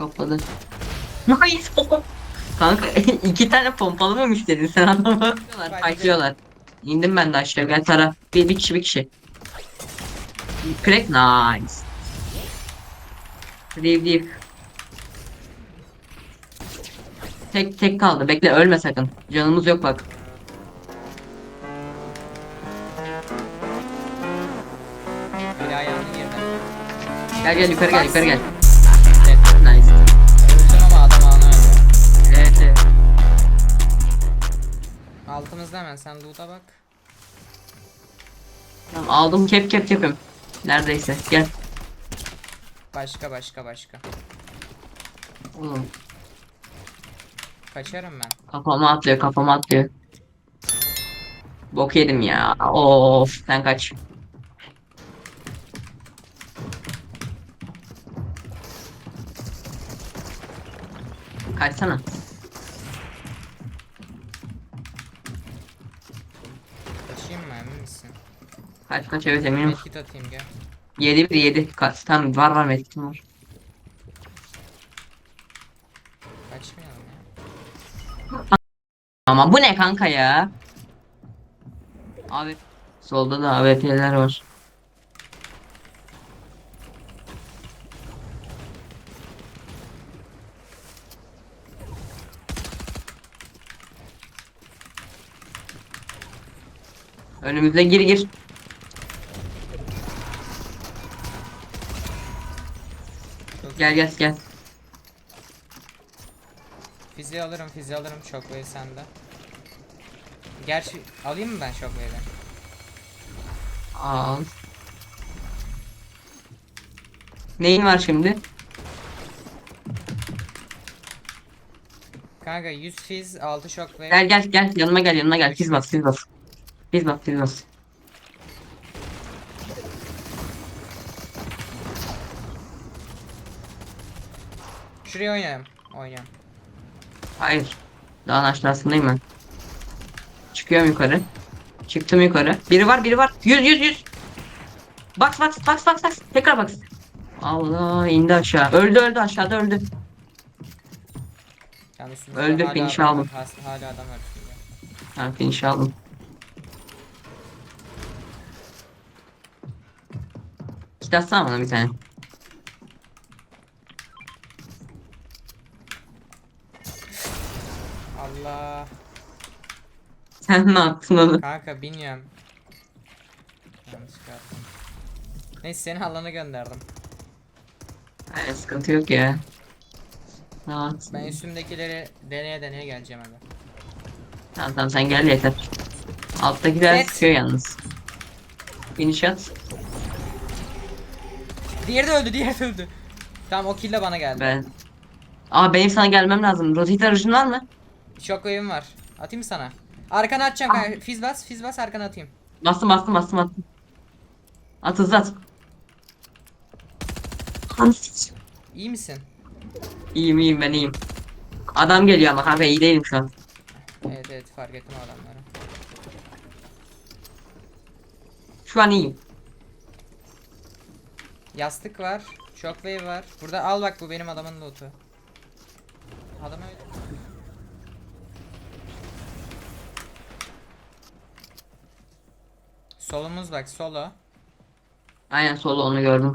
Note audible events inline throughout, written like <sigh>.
Topladı. Nice. Kanka <laughs> iki tane pompalı mı istedin sen adamı? Fightlıyorlar. İndim ben de aşağı gel tara. Bir, bir kişi bir kişi. Crack nice. Leave leave. Tek tek kaldı. Bekle ölme sakın. Canımız yok bak. Gel gel yukarı gel yukarı gel. Hemen sen loot'a bak. Tamam, aldım kep kep kepim. Neredeyse. Gel. Başka başka başka. Oğlum, Kaçarım ben. kafama atlıyor kafama atlıyor. Bok yedim ya. Of sen kaç. Kaçsana. Kaçayım mı emin misin? Kaç kaç evet eminim. Medkit atayım gel. 7 bir 7. Kaç tamam var var medkitim var. Kaçmayalım ya. Ama bu ne kanka ya? Abi solda da AWP'ler var. Önümüze gir gir. Gel gel gel. Fizi alırım fizi alırım Shockwave sende. Gerçi alayım mı ben Shockwave'i? Al. Neyin var şimdi? Kanka 100 fiz 6 Shockwave. Gel gel gel yanıma gel yanıma gel. Fiz bas fiz bas. Fiz bas fiz bas. Şuraya oynayalım. Oynayalım. Hayır. Dağın aşağısındayım ben. Çıkıyorum yukarı. Çıktım yukarı. Biri var biri var. Yüz yüz yüz. Box box box box box. Tekrar box. Allah indi aşağı. Öldü öldü aşağıda öldü. Yani Öldü, finish aldım. Hala adam var. Ha finish aldım. Kit atsana bana bir tane. Allah. Sen ne yaptın onu? Kanka bilmiyorum. Yanlışlıkla attım. Neyse seni alana gönderdim. Hayır, sıkıntı yok ya. Tamam. Ben üstümdekileri deneye deneye geleceğim abi. Tamam tamam sen gel yeter. Alttakiler Evet. sıkıyor yalnız. Finish at. Diğeri de öldü, diğeri de öldü. Tamam o kill de bana geldi. Ben. Aa benim sana gelmem lazım. Rotate aracın var mı? Shockwave'im var. Atayım mı sana? Arkana atacağım kanka. Fiz bas, fiz bas arkana atayım. Bastım bastım bastım bastım. At hızlı at. İyi misin? İyiyim iyiyim ben iyiyim. Adam geliyor ama kanka iyi değilim şu an. Evet evet fark ettim o adamları. Şu an iyiyim. Yastık var. Shockwave var. Burada al bak bu benim adamın loot'u. Adam öyle. Solumuz bak solo. Aynen solo onu gördüm.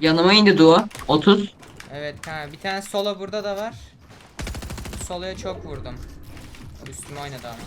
Yanıma indi duo. 30. Evet kanka bir tane solo burada da var. Solo'ya çok vurdum. Üstüme oynadı ama.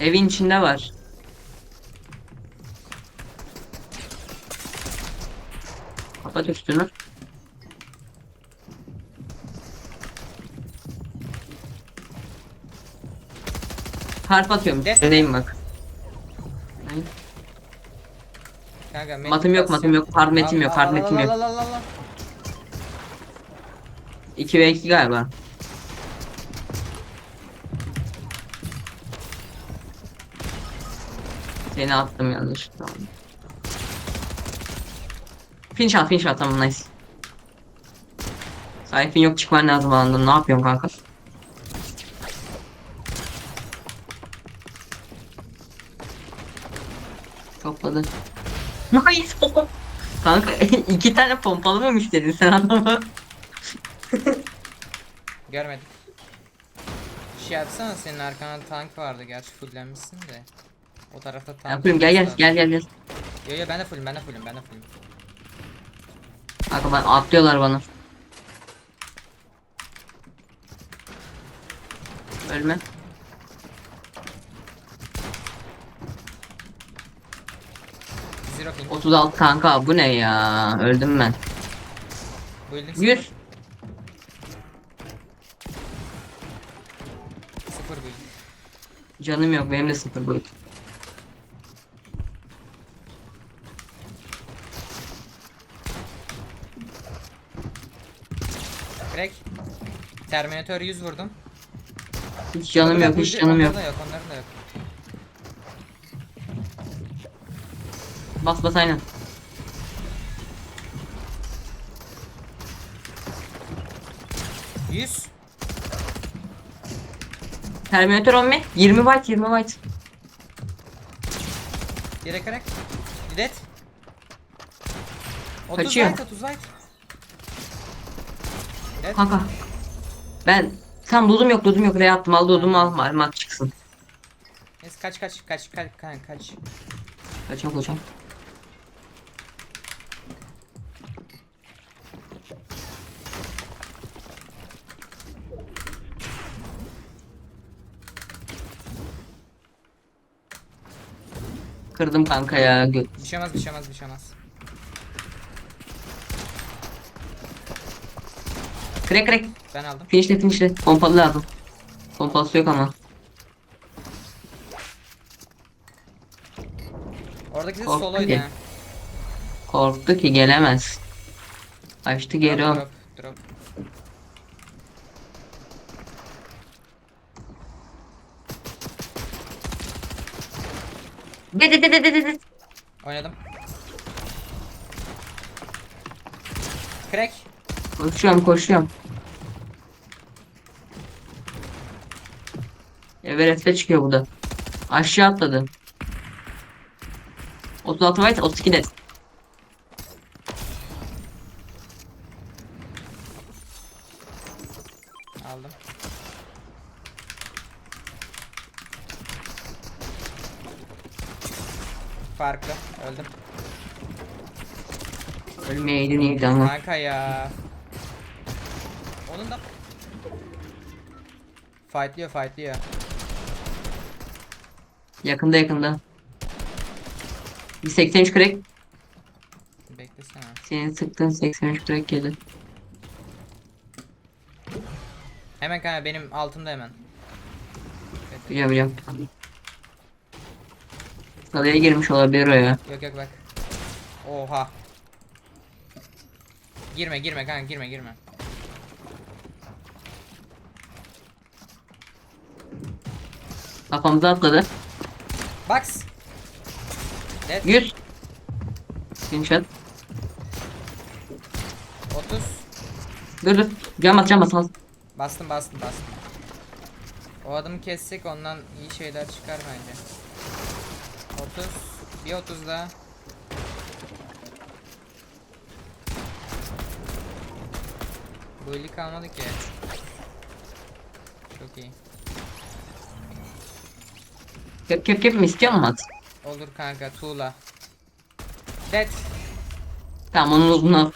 Evin içinde var. Kapat üstünü. Harp atıyorum. De- Deneyim bak. Kanka Matım yok, matım yok, hard metim yok, hard metim yok. Al, al, al, al, al. 2 ve 2 galiba. Seni attım yanlışlıkla. Finish al, finish al tamam nice. Tayfun yok çıkman lazım alandan. Ne yapıyorsun kanka? Topladı. Nice. <laughs> Kanka <laughs> iki tane pompalı mı müşterin sen adamı? <laughs> Görmedik. Şey yapsana senin arkanda tank vardı gerçi fullenmişsin de. O tarafta tank. Yapayım gel gel olursa- gel gel gel. Yo yo ben de fullüm ben de fullüm ben de fullüm. Kanka ben atlıyorlar bana. Ölme. Zero ping. 36 kanka bu ne ya? Öldüm ben. Building 100. sıfır. Sıfır building. Canım yok benim de sıfır boyut. Crack. Terminator 100 vurdum. Hiç canım yok hiç canım yok. Onların da yok onların da yok. Bas bas aynen. Yüz. Terminator 10 mi? 20 byte 20 byte. Yere crack. Dead. 30 Kaçıyor. light 30 light. Dead. Kanka. Ben tam dudum yok dudum yok. Re attım al dudumu al marmak çıksın. Neyse kaç kaç kaç kaç kaç kaç. Kaçak hocam. Kırdım kanka ya. Gö- Bir şey olmaz bir şey olmaz bir şey olmaz. Crack crack. Ben aldım. Finishle finishle. Pompalı lazım. Pompalısı yok ama. Oradaki de Korktu soloydu ki. ha. Korktu ki gelemez. Kaçtı geri o. Drop drop. De de de de de de de. Oynadım. Crack. Koşuyorum koşuyorum. Everest'e çıkıyor bu da. Aşağı atladı. 36 byte 32 de. Aldım. Farklı. Öldüm. Ölmeyeydin iyiydi ama. Kanka ya. Onun da fightlıyor fightlıyor. Yakında yakında. Bir 83 crack. Beklesene. Senin sıktığın 83 crack geldi. Hemen kanka benim altımda hemen. Biliyorum biliyorum. Kaleye girmiş olabilir o ya. Yok yok bak. Oha. Girme girme kanka girme girme. Kafamıza atladı. Box. Dead. 100. Screenshot. 30. Dur dur. Cam at cam at. al. Bastım bastım bastım. O adamı kessek ondan iyi şeyler çıkar bence. 30. Bir 30 daha. Eli kalmadı ki. Çok iyi. Kep kep kep mi istiyor musun at? Olur kanka tuğla. Dead. Tamam onun.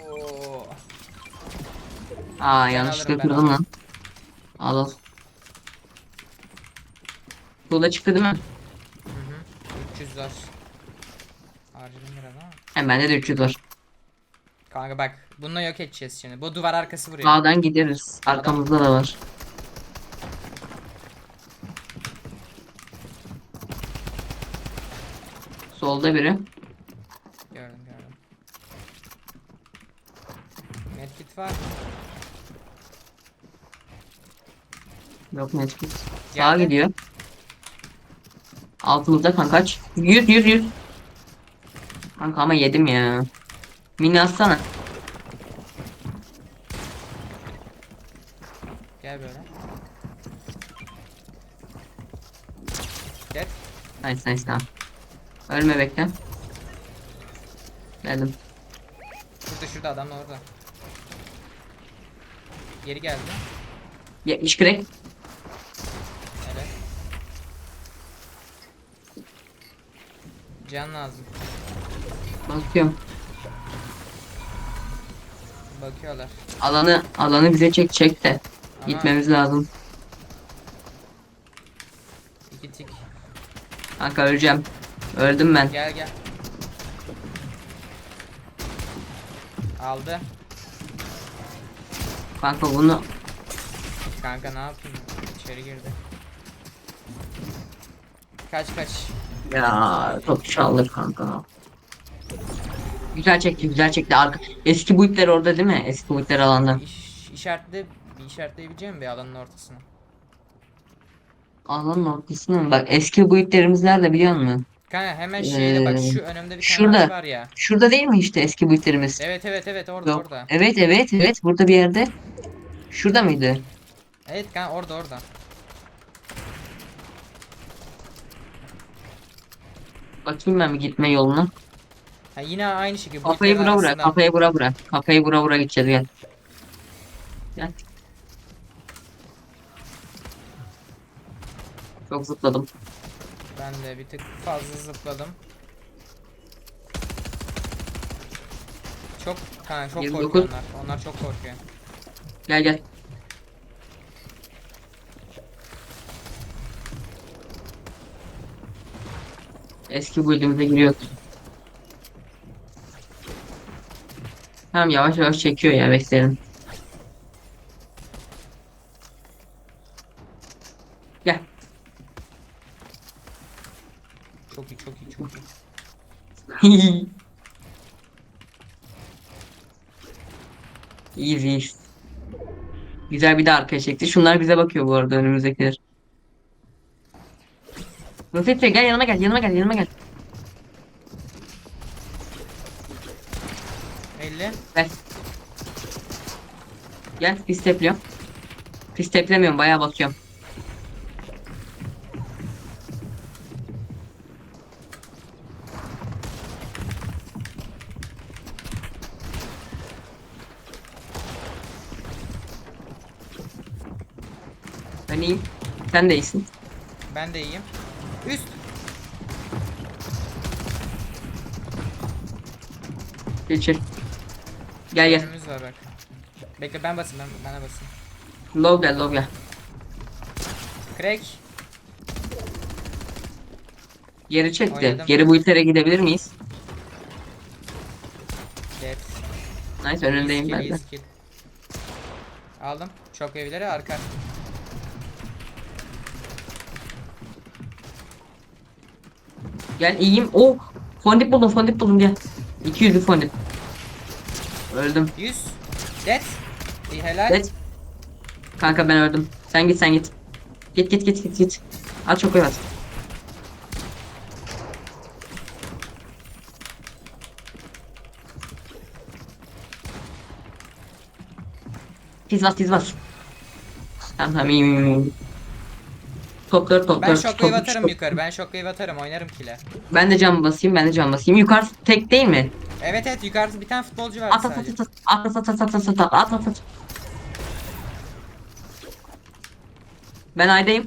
Oo. Aa yanlışlıkla alırım, ben kırdım lan. Al al. Tuğla çıktı değil mi? Hı hı. 300 var. Harcadım biraz ama. Hem bende de 300 var. Kanka bak bununla yok edeceğiz şimdi. Bu duvar arkası vuruyor. Sağdan gideriz. Arkamızda da var. Solda biri. Gördüm gördüm. Medkit var? Yok medkit. Sağa Geldi. gidiyor. Altımızda kankaç. Yüz yüz yüz. Kanka ama yedim ya. Mini atsana. Gel böyle. Gel. Nice nice tamam. Ölme bekle. Geldim. Şurada şurada adam orada. Geri geldi. 70 crack. Evet. Can lazım. Bakıyorum. Bakıyorlar. Alanı alanı bize çek çek de. Ama Gitmemiz lazım. iki tik. Kanka öleceğim. Öldüm ben. Gel gel. Aldı. Kanka bunu Kanka ne yapayım? İçeri girdi. Kaç kaç. ya çok çaldır kanka. Güzel çekti güzel çekti arka. Eski buitler orada değil mi? Eski buitler alanda. İş, işaretle bir işaretleyebileceğim mi bir alanın ortasına? Alanın ortasına mı? Bak eski buitlerimiz nerede biliyor musun? Kanka hemen şeyde bak Ee, şu önümde bir tane şurada. ağaç var ya. Şurada değil mi işte eski buitlerimiz? Evet evet evet orada Yok. orada. Evet evet evet burada bir yerde. Şurada mıydı? Evet kanka orada orada. Bakayım ben bir gitme yoluna. Ha, yine aynı şekilde. bu Kafayı ikisinin vura vura, arasında. kafayı vura vura. Kafayı vura vura gideceğiz gel. Gel. Çok zıpladım. Ben de bir tık fazla zıpladım. Çok kanka çok 29. korkuyor onlar. Onlar çok korkuyor. Gel gel. Eski build'imize giriyoruz. Tamam yavaş yavaş çekiyor ya beklerim. Çok iyi çok iyi çok iyi. <laughs> Easy. Güzel bir de arkaya çekti. Şunlar bize bakıyor bu arada önümüzdekiler. Nusret'e gel yanıma gel yanıma gel yanıma gel. 50. Gel. Gel pis tepliyorum. Pis teplemiyorum bayağı bakıyorum. Ben iyiyim. Sen de iyisin. Ben de iyiyim. Üst. Geçir. Gel gel. Önümüz var bak. Bekle ben basayım ben bana basayım. Low gel low gel. Crack. Geri çekti. Oynadım. Geri bu itere gidebilir miyiz? Dead. Nice önündeyim ben de. Aldım. Çok evleri arka. Gel iyiyim. Oh. Fondip buldum fondip buldum gel. 200'lük fondip. Öldüm. 100. Dead. İyi helal. Evet. Kanka ben öldüm. Sen git sen git. Git git git git git. At çok at. Tiz bas tiz bas. Tamam tamam iyiyim iyiyim. iyiyim. Top 4 top 4. Ben shockwave atarım yukarı. Ben shockwave atarım. Oynarım kile. Ben de cam basayım ben de cam basayım. Yukarı tek değil mi? Evet evet yukarıda bir tane futbolcu var At at sadece. at at at at at at at at at at at at Ben aydayım.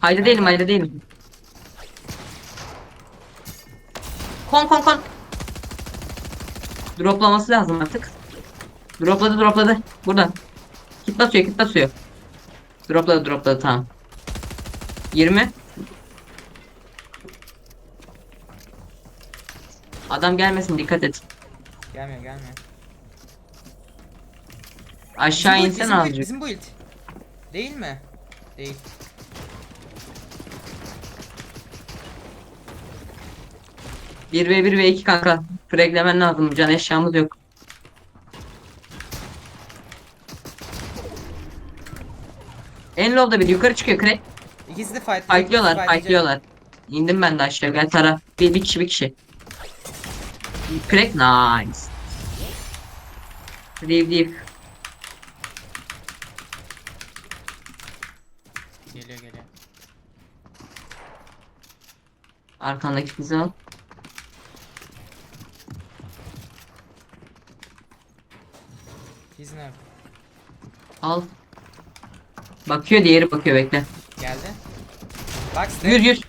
Hayda değilim hayda değilim. Kon kon kon. Droplaması lazım artık. Dropladı dropladı. Burada. Kit basıyor kit basıyor. Dropladı dropladı tamam. 20. Adam gelmesin dikkat et. Gelmiyor gelmiyor. Aşağı Bizim build, insen bizim build, azıcık. Bizim build. Değil mi? Değil. Bir ve bir ve iki kanka. Fraglemen lazım. Can eşyamız yok. En low'da bir yukarı çıkıyor. Crack. İkisi de fight. Fightlıyorlar. Fightlıyorlar. İndim ben de aşağı. Gel tara. Bir, bir kişi bir kişi. Crack nice. Leave leave. Geliyor geliyor. Arkandaki kızı al. Fiz nerede? Al. Bakıyor diğeri bakıyor bekle. Bak Yüz yüz.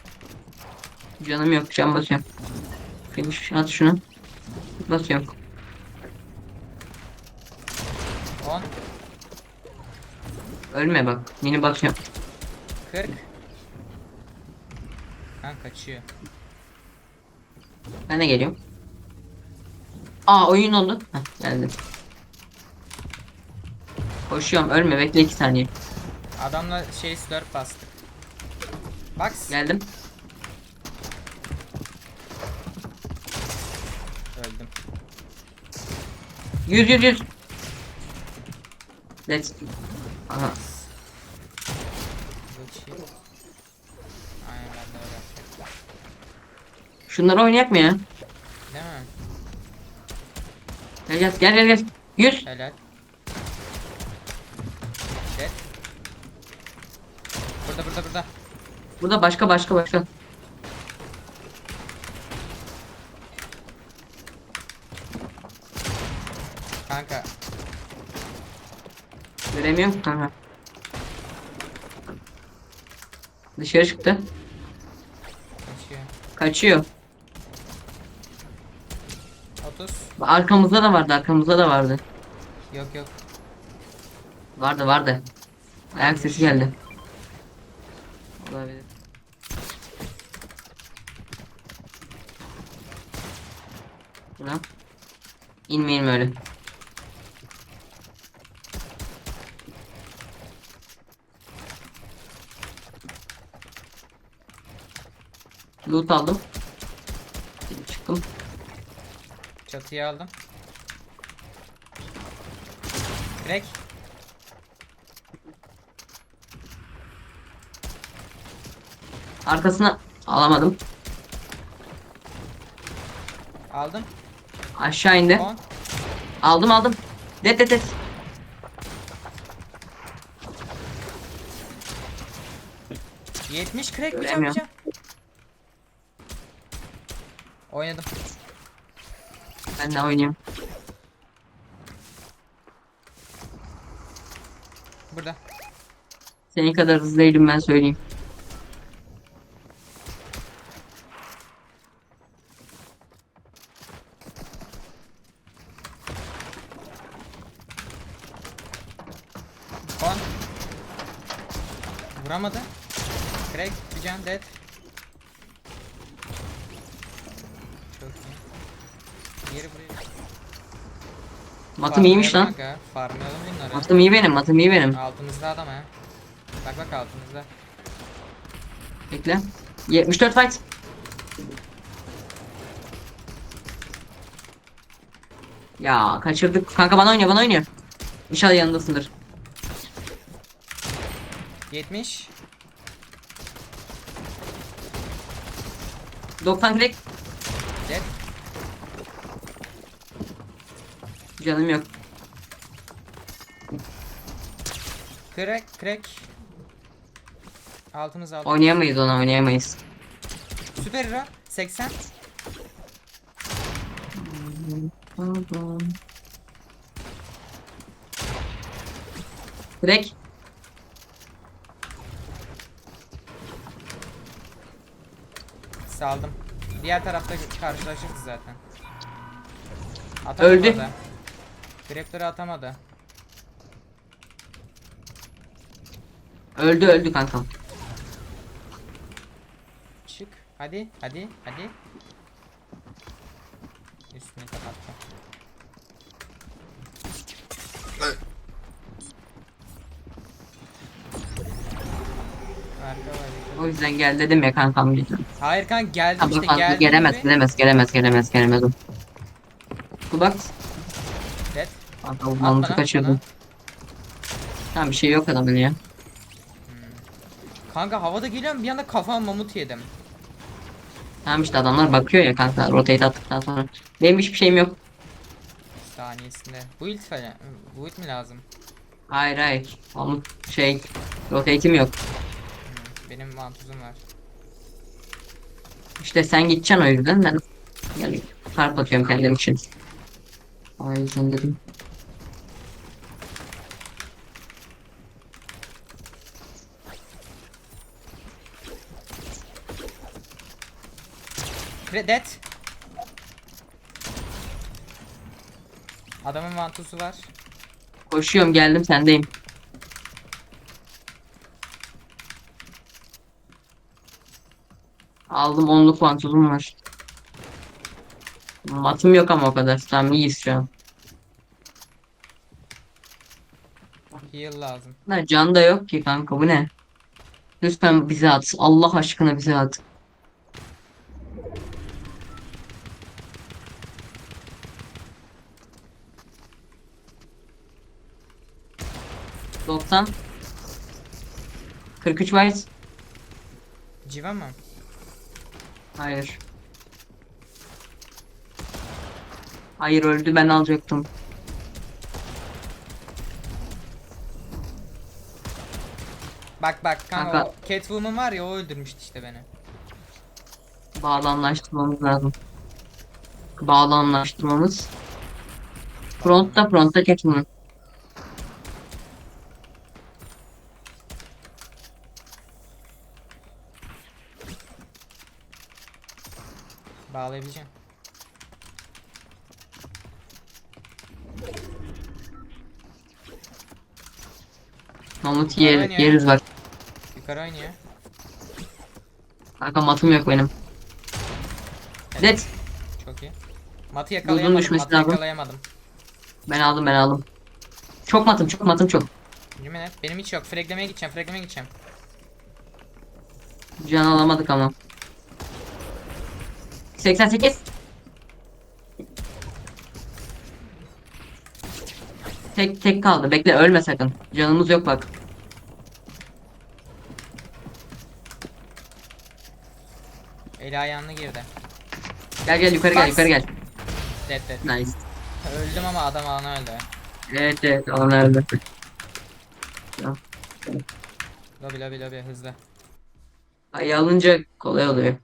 Canım yok can basıyorum. Finish at şunu. Basıyorum. 10 Ölme bak. Yine basıyorum. 40 Kan kaçıyor. Ben de geliyorum. Aa oyun oldu. Heh, geldim. Koşuyorum ölme bekle iki saniye. Adamla şey slurp bastık. Bak Geldim. öldüm. Yüz yüz yüz. Let's. Aha. Aynen ben de öyle. Şunları oynayak mı ya? Değil mi? Gel gel gel gel gel. Yüz. Helal. Burada burada burada. Burada başka başka başka. Kanka Göremiyorum ki kanka. Dışarı çıktı. kaçıyor. Kaçıyor. 30. Arkamızda da vardı arkamızda da vardı. Yok yok. Vardı vardı. Ayak sesi geldi. Olabilir. Buna. İnmeyelim öyle. Loot aldım. Çıktım. Çatıyı aldım. Direkt. Arkasına alamadım. Aldım. Aşağı indi. 10. Aldım aldım. Det det det. Yetmiş crack bir Göremiyorum. Oynadım. Ben de oynayayım. Burada. Senin kadar hızlı değilim ben söyleyeyim. On. Vuramadı. Crack bir can dead. Çok iyi. Yeri buraya. Matım iyiymiş lan. Farmlayalım bunları. Matım iyi benim, matım iyi benim. Altımızda adam ha. Bak bak altımızda. Bekle. 74 fight. Ya kaçırdık. Kanka bana oynuyor, bana oynuyor. İnşallah yanındasındır. 70. 90 crack. Dead. Canım yok. Crack crack. Altımız altı. Oynayamayız ona, oynayamayız. Süper hero. 80. Crack. Saldım. Diğer tarafta karşılaşırız zaten. Atamadı. Öldü. Grepleri atamadı. Öldü öldü kankam. Çık. Hadi, hadi, hadi. Üstüne kapattı. Arka var. dikkat O yüzden gel dedim ya kankam dedim. Hayır kan geldi Ama işte kanka geldi. gelemez, gelemez, gelemez, gelemez, gelemez. o. Bak. Dead. Kanka bu bana, bana. Tamam bir şey yok adamın ya. Kanka havada geliyorum bir anda kafam mamut yedim. Tamam işte adamlar bakıyor ya kanka rotate attıktan sonra. Benim hiçbir şeyim yok. Saniyesinde. Bu ilk falan. Bu ilk mi lazım? Hayır hayır. Onun şey rotate'im yok. Hmm, Benim vantuzum var. İşte sen gideceksin o yüzden ben yani fark atıyorum kendim için. O yüzden dedim. Dead. Adamın vantusu var. Koşuyorum geldim sendeyim. Aldım onluk vantuzum var. Matım yok ama o kadar. Tamam iyiyiz şu an. Heal lazım. Ha, can da yok ki kanka bu ne? Lütfen bize at. Allah aşkına bize at. Doksan. 43 white. Civa mı? Hayır. Hayır öldü ben alacaktım. Bak bak kanka, Kanka. o Catwoman var ya o öldürmüştü işte beni. Bağlamlaştırmamız lazım. Bağlamlaştırmamız. Frontta frontta Catwoman. Bağlayabileceğim. Mamut yer, Aynen. yeriz bak. Yukarı oynuyor. Kanka matım yok benim. Dead. Çok iyi. Matı yakalayamadım. düşmesi Matı lazım. yakalayamadım. Ben aldım ben aldım. Çok matım çok matım çok. Et. Benim hiç yok. Fraglemeye gideceğim. Fraglemeye gideceğim. Can alamadık ama. 88. Tek tek kaldı. Bekle ölme sakın. Canımız yok bak. Eli ayağına girdi. Gel gel yukarı gel Bas. yukarı gel. Dead dead. Nice. Öldüm ama adam alana öldü. Evet evet alan öldü. Lobi lobi lobi hızlı. Ayı alınca kolay oluyor.